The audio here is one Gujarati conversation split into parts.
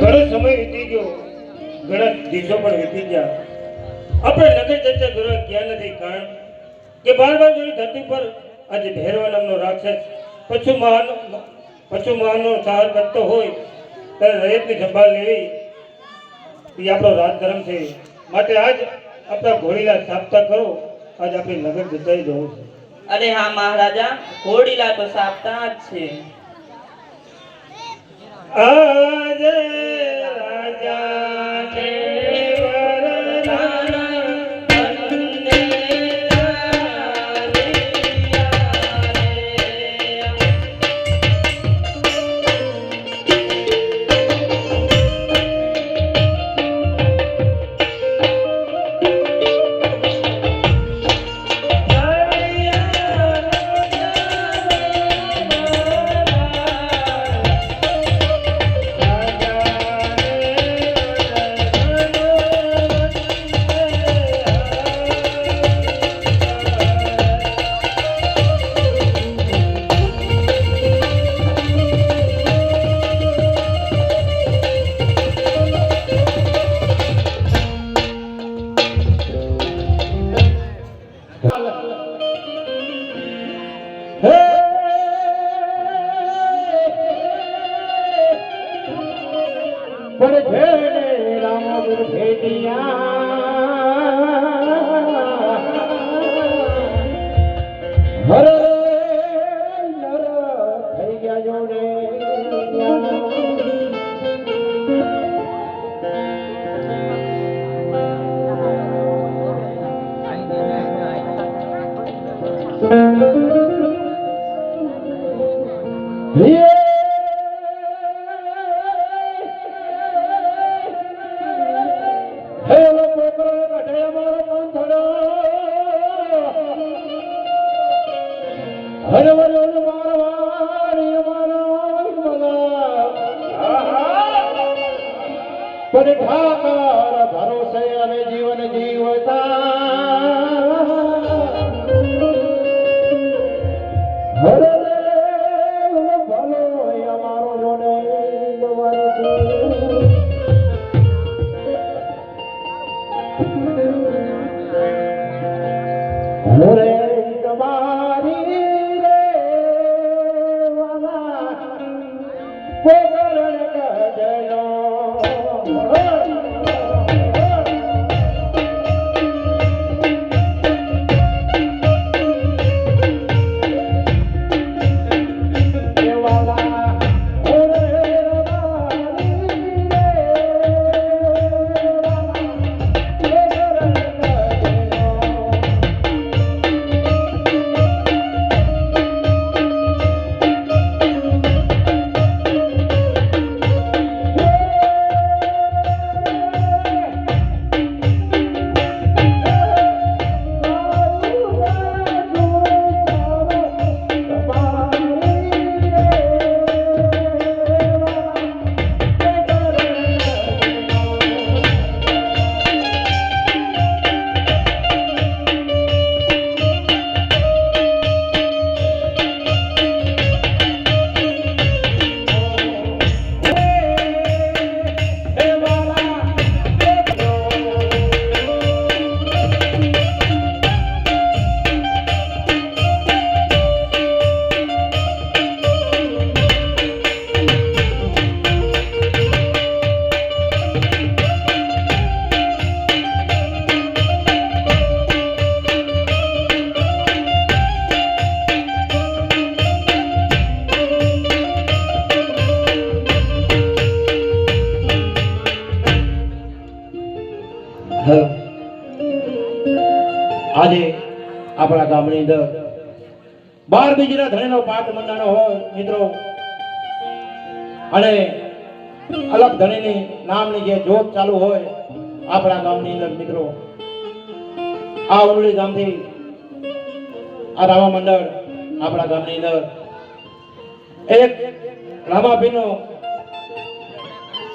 ઘણો સમય વીતી ગયો. ઘણા દિવસો પણ વીતી ગયા. આપણે નગર ચર્ચા કરવા ગયા નથી કારણ કે બાર બાર જોઈ ધરતી પર આજે ભૈરવા નામનો રાક્ષસ પશુ મહાન પશુ મહાનનો સહાર કરતો હોય, ત્યારે રયતની સંભાળ લેવી એ આપણો રાજધર્મ છે. માટે આજ આપણા ઘોડીલા સાપતા કરો. આજ આપણે નગર જતાઈ જવું છે. અરે હા મહારાજા, ઘોડીલા તો સાપતા જ છે. આજે રાજાને હેલો હરે બાર બીજના ધણીનો પાઠ મંડાણો હોય, મિત્રો. અને અલગ ધણીની નામની જે જોત ચાલુ હોય, આપણા ગામની અંદર, મિત્રો. આ ઉમલી ગામથી આ રામા મંડળ આપણા ગામની અંદર. એક રામાભીનો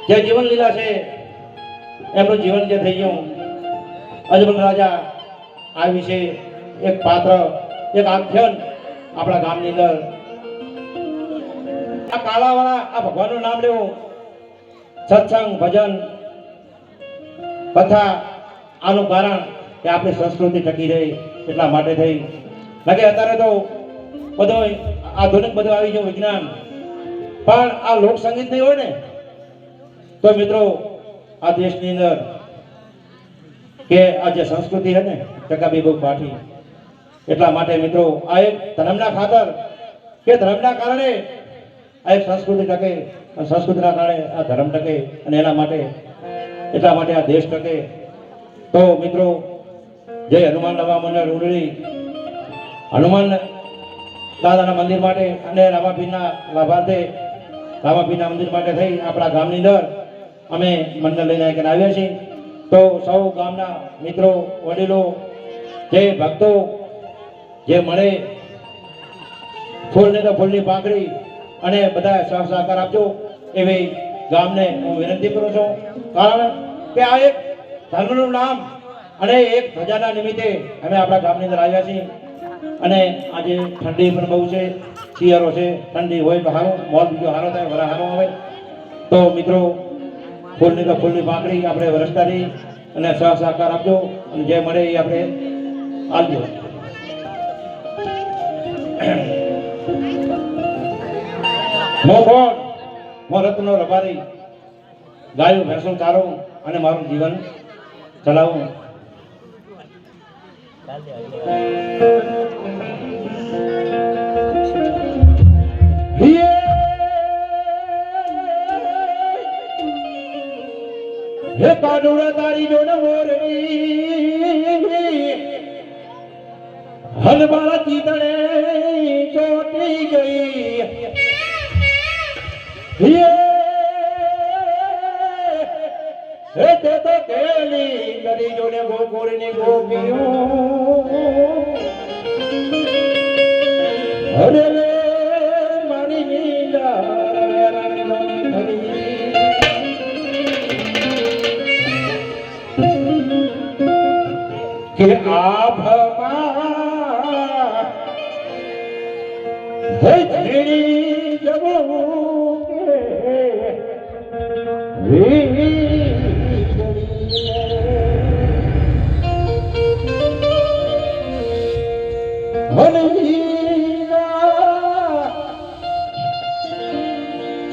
જે જીવન લીલા છે, એમનું જીવન જે થઈ ગયું, અજમલ રાજા આ વિશે એક પાત્ર એક આખ્યાન આપણા ગામની અંદર. આ કાલાવાળા, આ ભગવાનનું નામ લેવું. સત્સંગ, ભજન, કથા, આનું કારણ કે આપણી સંસ્કૃતિ ટકી રહી, એટલા માટે થઈ. લાગે અત્યારે તો બધો આધુનિક બધું આવી ગયું વિજ્ઞાન. પણ આ લોક સંગીત નહીં હોય ને, તો મિત્રો, આ દેશની અંદર કે આ જે સંસ્કૃતિ છે ને, ટકાબી બહુ પાઠી. એટલા માટે મિત્રો, આ એક ધર્મના ખાતર કે ધર્મના કારણે આ એક સંસ્કૃતિ ટકે સંસ્કૃતિના કારણે આ ધર્મ ટકે અને એના માટે એટલા માટે આ દેશ ટકે. તો મિત્રો, જય હનુમાન નવા મંડળ ઉડળી હનુમાન દાદાના મંદિર માટે અને રામાપીરના લાભાર્થે રામાપીરના મંદિર માટે થઈ આપણા ગામની અંદર. અમે મંડળ લઈને અહીંયા આવ્યા છીએ. તો સૌ ગામના મિત્રો, વડીલો, જે ભક્તો જે મળે, ફૂલને તો ફૂલની પાંખડી અને બધા સહ સહકાર આપજો. એવી ગામને હું વિનંતી કરું છું. કારણ કે આ એક ધર્મનું નામ અને એક ધજાના નિમિત્તે અમે આપણા ગામની અંદર આવ્યા છીએ. અને આજે ઠંડી પણ બહુ છે, શિયાળો છે, ઠંડી હોય તો સારું મોલ બીજો સારો થાય વરા સારો આવે. તો મિત્રો, ફૂલની તો ફૂલની પાંખડી આપણે વરસતાની અને સહ સહકાર આપજો. અને જે મળે એ આપણે આપજો. હું કોણ હું રત્નો રબારી, ગાયું ભેંસો ચારું અને મારું જીવન ચલાવું. હે કાનુડા, તારી જોડે મોરવી હલવાળા ચીતળે ચોટી ગઈ. હે તે તો કેલી કરી જોડે ગોકુળની ગોપીઓ. હરે આભમાં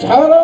કેમ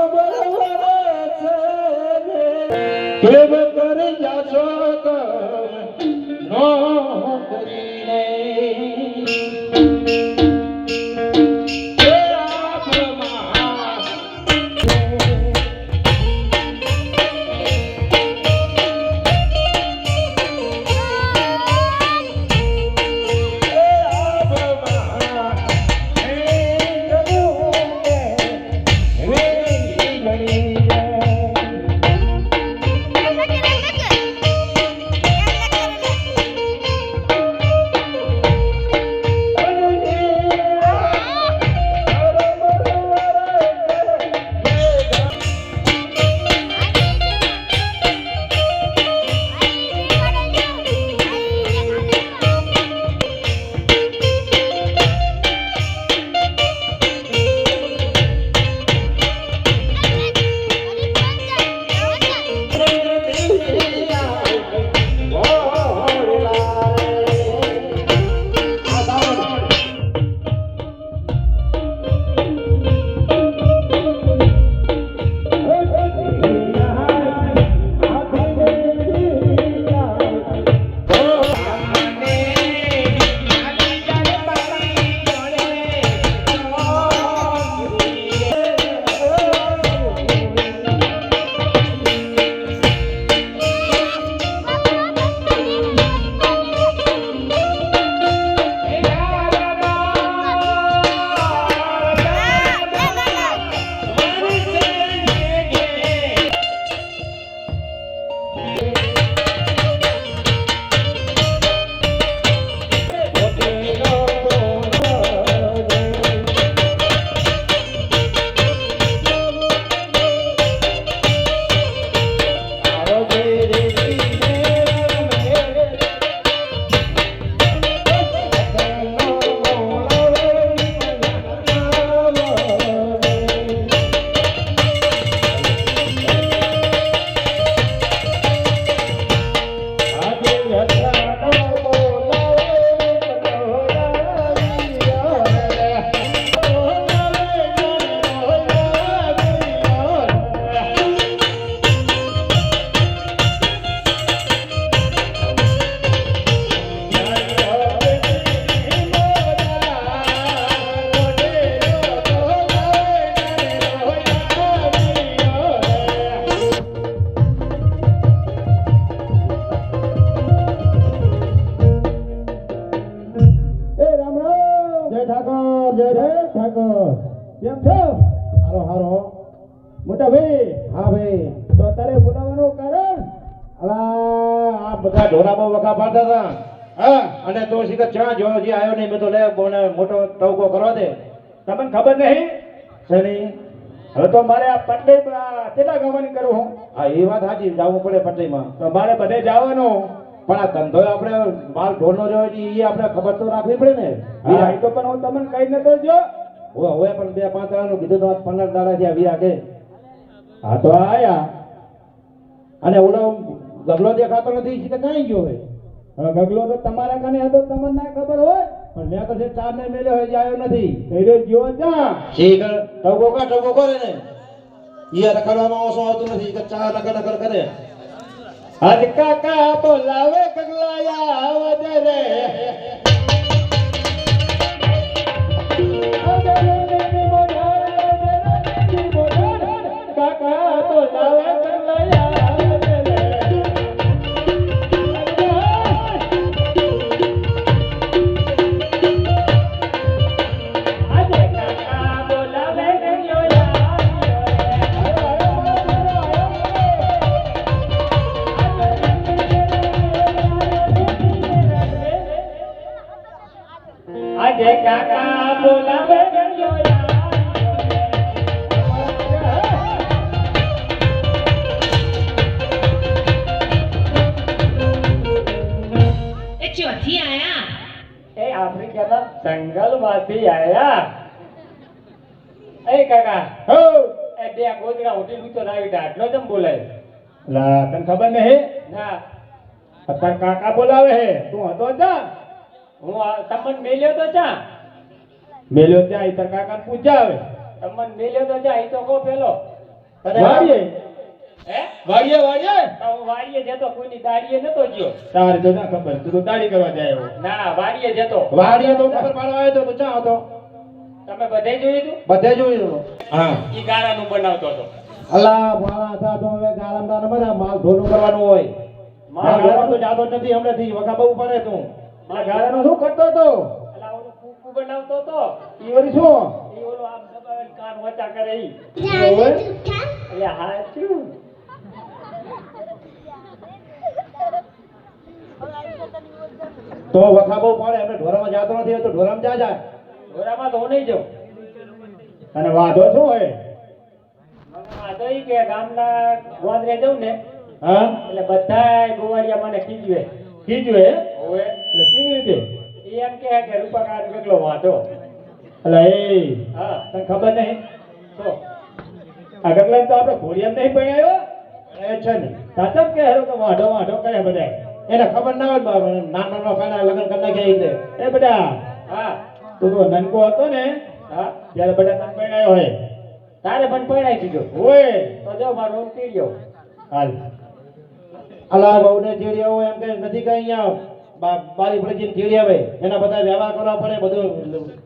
ઠાકોર જય રે ઠાકોર કેમ છો? હારો હારો. મોટા ભાઈ, હા ભાઈ. તો અત્યારે બોલાવવાનું કારણ? અલા, આ બધા ઢોરામાં વખા પાડતા હતા. હા, અને તો શીખ ચા જો જે આવ્યો નહીં. મેં તો લે મોટો ટવકો કરવા દે. તમને ખબર નહીં? શેની? હવે તો મારે આ પટલી કેટલા ગવાની કરું હું? હા, એ વાત સાચી જવું પડે પટલીમાં. તો મારે બધે જવાનું. પણ આ ધંધો આપણે માલ ઢોરનો રહ્યો એ આપણે ખબર તો રાખવી પડે ને. હા. તો પણ હું તમને કઈ નતો જો હવે હવે પણ બે પાંચ દાડાનું કીધું તો આજ પંદર દાડા થયા વીરા કે. હા તો આયા. અને ઓલો ગગલો દેખાતો નથી કે ક્યાં ગયો હોય? ગગલો તો તમારા કને હતો તમને ના ખબર હોય. પણ મેં તો ચાર ને મેલ્યો હોય આવ્યો નથી. એટલે ગયો જા. ઠીક ટકો કા ટકો કરે ને. ઈ રખડવામાં ઓછો આવતું નથી કે ચા નકર નકર કરે. આજ કાકા બોલાવે ગગલાયા આવજે રે. કાકા બોલાવે જંગલમાંથી આયા એ કાકા હો એ બે ગોદડા ઉઠી ઉઠો લાવી દા આટલો બોલાય લા તને ખબર નહીં? ના. અત્યારે કાકા બોલાવે હે તું હતો જા. હું તમને મેલ્યો તો ચા મેલ્યો ત્યાં ઈ તર કાકા પૂછ્યા આવે. તમને મેલ્યો તો ચા ઈ તો કો પેલો. વાડીએ વાડીએ વાડીએ? તો વાડીએ જતો કોઈની દાડીએ નતો ગયો. તારે તો ના ખબર તું તો દાડી કરવા જાય ના વાડીએ જતો. વાડીએ તો ખબર પાડવા આવ્યો તો તું ચા હતો? તમે બધે જોયું તું બધે જોયું હા. ઈ ગાળાનું બનાવતો હતો. અલા ભાળા હતા તો હવે ગાલમદાર બધા માલ ઢોલું કરવાનું હોય. માલ ઢોલવા તો જાતો નથી હમણે થી વખા બહુ પડે તું. આ ગાળાનો શું કરતો હતો? અલા ઓલું કુકુ બનાવતો હતો. ઈ વળી શું? ઈ ઓલો આમ દબાવે કાન વચા કરે ઈ. એટલે હા શું? તો વખા બહુ પડે આપણે ઢોરામાં જાતો નથી તો ઢોરામાં જા જાય. ઢોરામાં તો હું નહીં જાઉં. અને વાંધો શું હોય? વાંધો ઈ કે ગામના ગોંદરે જાઉં ને હા? એટલે બધાય ગોવાળિયા મને ખીજવે. ખીજવે? હોવે એટલે કેવી રીતે? એમ કે કે રૂપા કેટલો વાંધો. એટલે એ હા. તને ખબર નહીં? તો. આ ગગલાને તો આપણે ઘોડિયા નહીં ભણાયો એ છે ને. સાચમ કે હેરો તો વાંઢો વાંઢો કહે બધાય. એને ખબર ના હોય નાનો નાનો ખાના લગ્ન કરી નાખ્યા એટલે એ હા. તું તો નનકો હતો ને હા. ત્યારે બધા તને પરણાયો હોય તારે પણ પરણાઈ દીધો. હોય. તો જો મારો રોગ પી હાલ. અલા બહુને ચીડી આવો એમ કે નથી કઈ અહીંયા? બારી પડી જઈને ચીડી આવે એના બધા વ્યવહાર કરવા પડે બધું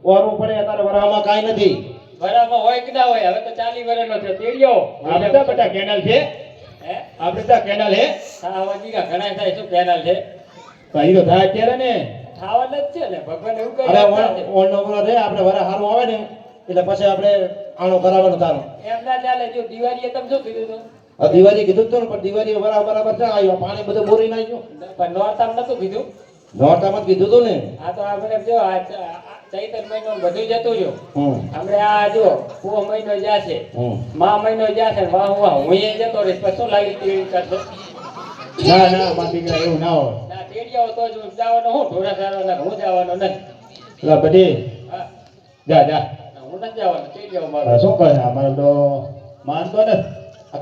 ઓરવું પડે અત્યારે વરામાં કાંઈ નથી. વરામાં હોય કે ના હોય હવે તો ચાલી વર્ષનો છે. તેડિયો આ બધા બધા કેનલ છે. હે? આ બધા કેનાલ હે ખાવા કા ઘણા થાય શું કેનાલ છે ભાઈ તો થાય અત્યારે ને. ખાવાનું જ છે ને ભગવાન એવું અરે કહે ઓન ઓન નો રે આપણે વરા સારું આવે ને એટલે પછી આપણે આણો કરાવવાનું તારો. એમ ના ચાલે જો દિવાળીએ તમે શું કીધું તો આ દિવાળી કીધું તો પણ દિવાળી વરા બરાબર છે આવ્યો પાણી બધું બોરી નાખ્યું. પણ નોરતામ નતું કીધું? નોરતામ જ કીધું તું ને. આ તો આપણે જો આ ચૈતર મહિનો બધું જતું રહ્યું. હમ. આપણે આ જો પૂરો મહિનો જ્યાં છે મા મહિનો જ્યાં છે વાહ વાહ હું એ જતો રહીશ પછી શું લાગી ટીવી કરશો ના ના માં દીકરા એવું ના હોય. ના તેડિયાઓ તો જ જવાનો હું ઢોરા સારવાના હું જવાનો નથી. લા બધી. જા જા. હું નથી જવાનો તેડિયાઓ મારો. શું કરે? અમારે તો માનતો ને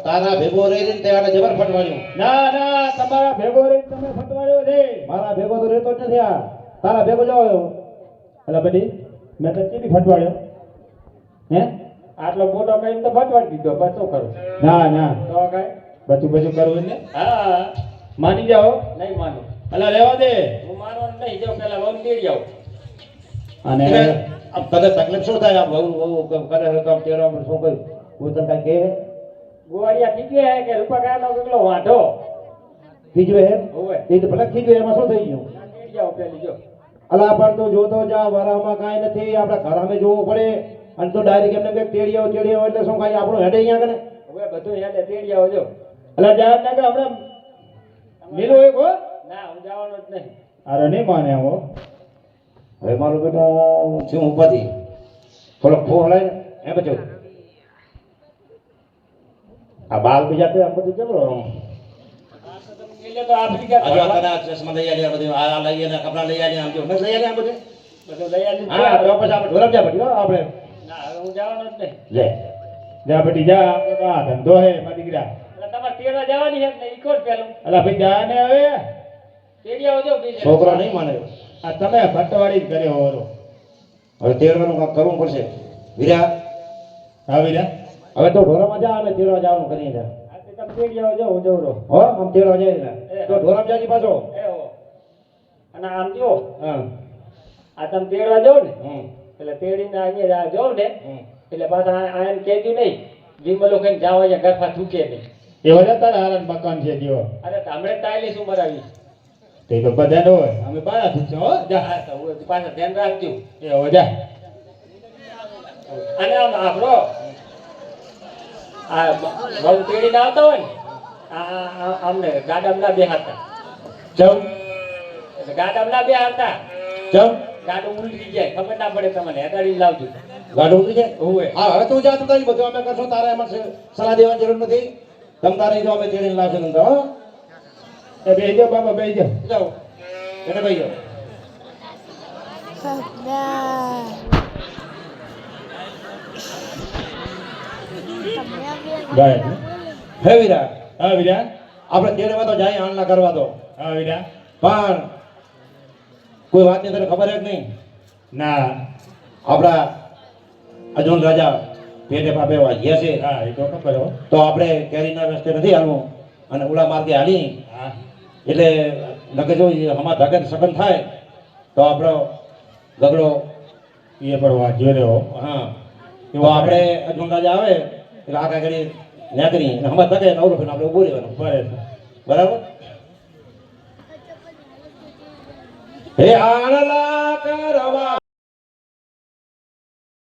તારા ભેગો રહી રહીને તે આને જબર ફટવાડ્યું. ના ના તમારા ભેગો રહી તમે ફટવાડ્યો છે. મારા ભેગો તો રહેતો જ નથી આ. તારા ભેગો જાવ એટલે બધી? મેં તો ચીડી ફટવાડ્યો હે? આટલો મોટો કરીને તો ફટવાડી દીધો બસ શું કરું? ના ના. તો કઈ? બધું બધું કરવું ને? હા. માની જાઓ. નહીં માનું. એટલે રહેવા દે. હું માનવાનું નહીં જાઉં પેલા વહુ તેડી આવું. અને આમ તને તકલીફ શું થાય? આમ બહુ વહુ કરે છે તો આમ તેરો આમ શું કર્યું? કોઈ તને કાંઈ કહે ગોવાળિયા ખીચવે હે કે રૂપા કાનો કેટલો વાંઢો? ખીજવે હે? એ તો ભલે ખીજવે એમાં શું થઈ ગયું? તેડી આવો પેલી જો. અલા પણ તું જોતો જા વરામાં કાંઈ નથી આપણે ઘરામે જોવું પડે. અને તું ડાયરેક્ટ એમને કે તેડીઓ તેડીઓ એટલે શું કાંઈ આપણું હેડે અહીંયા કને હવે બધું યાદ તેડી આવો જો. એટલે જાય ના કે આપણે મિલો એક હો. ના હું જવાનો જ નહીં. અરે નહીં માને હો. હવે મારું બેટા શું ઉપાધી થોડો ફો હલાય ને. એ બચો આ બાલ બીજા તે આ બધું જબરો એટલે તો આફ્રિકા આજે આ કદાચ ચશ્મા લઈ આલ્યા બધું આ આ લઈ આલ્યા કપડાં લઈ આલ્યા આમ જો લઈ આલ્યા બધું. બધું લઈ આવી હા તો પછી આપણે ઢોરમ જા પડી હો આપણે. ના હવે હું જવાનો જ નહીં. લે. જા બેટી જા. આપણે આ ધંધો હે મારા દીકરા. એટલે તમારે તેડવા જવાની છે ને ઈકો પેલું. એટલે ભાઈ જા ને હવે. તેડી આવો જો બીજે છોકરો નહીં માને. આ તમે ભટ્ટવાડી જ કર્યો હોરો. હવે તેડવાનું કામ કરવું પડશે. વીરા? હા વિરા. હવે તો ઢોરામાં જા અને તેડવા જવાનું કરી જા. તમે તેડી આવજો જો હું જઉં હો આમ તેડવા જાય ને તો ઢોરામ પાછો. અને આમ જો. આ તમે તેડવા જાવ ને એટલે તેડીને અહીંયા જાવ ને એટલે પાછા આ- એમ કહેજો નહીં વિમલો કઈ જાવ અહીંયા ગરફા થૂકે નહીં. એવો ને તારા હારણ મકાન છે જેવો. અરે હમણાં ટાઈલી શું મરાવી તે તો બધા નો હોય. અમે બારાથી જ છે હો. જા હા પાછા ધ્યાન રાખજો. એ હો જા. અને આમ આપણો આ બહુ તેડીને આવતા હોય ને આમને ગાડામાં બે બેહાડતા જમ. એટલે ગાડામાં ના બેહાડતા ચમ ગાડું ઉલટી જાય. ખબર ના પડે તમને. હેડાડીને લાવજો. ગાડું ઉતરી જાય? હોવે હા હવે તું જા તું તારી બધું અમે કરશું તારે એમાં સલાહ દેવાની જરૂર નથી. તમ તારે જો અમે તેડીને લાવશે તમ તો હો? એ બેહી જાઓ બાબા બેહી જાઓ. જાઓ. એને ભાઈ જાઓ. ગાય. હે વીરા હા વીરા આપણે તેડવા તો જાય આણલા કરવા તો હા વીરા પણ કોઈ વાતની તને ખબર જ નહીં. ના. આપણા અજોન રાજા પેટે પાપે વાગ્યા છે. હા એ તો ખબર હો. તો આપણે કેરીના રસ્તે નથી હાલવું. અને ઉલા માર્ગે હાલી. હા. એટલે લગે જો હમા ધગન સગન થાય તો આપણો ગગડો એ પણ વાગ્યો રહ્યો હા. તો આપણે અજોન રાજા આવે એટલે આખા ઘડી નેકરી અને હમણાં તકે નવરો ફેર આપણે ઉભું રહેવાનું બરે બરાબર? હે આણલા કરવા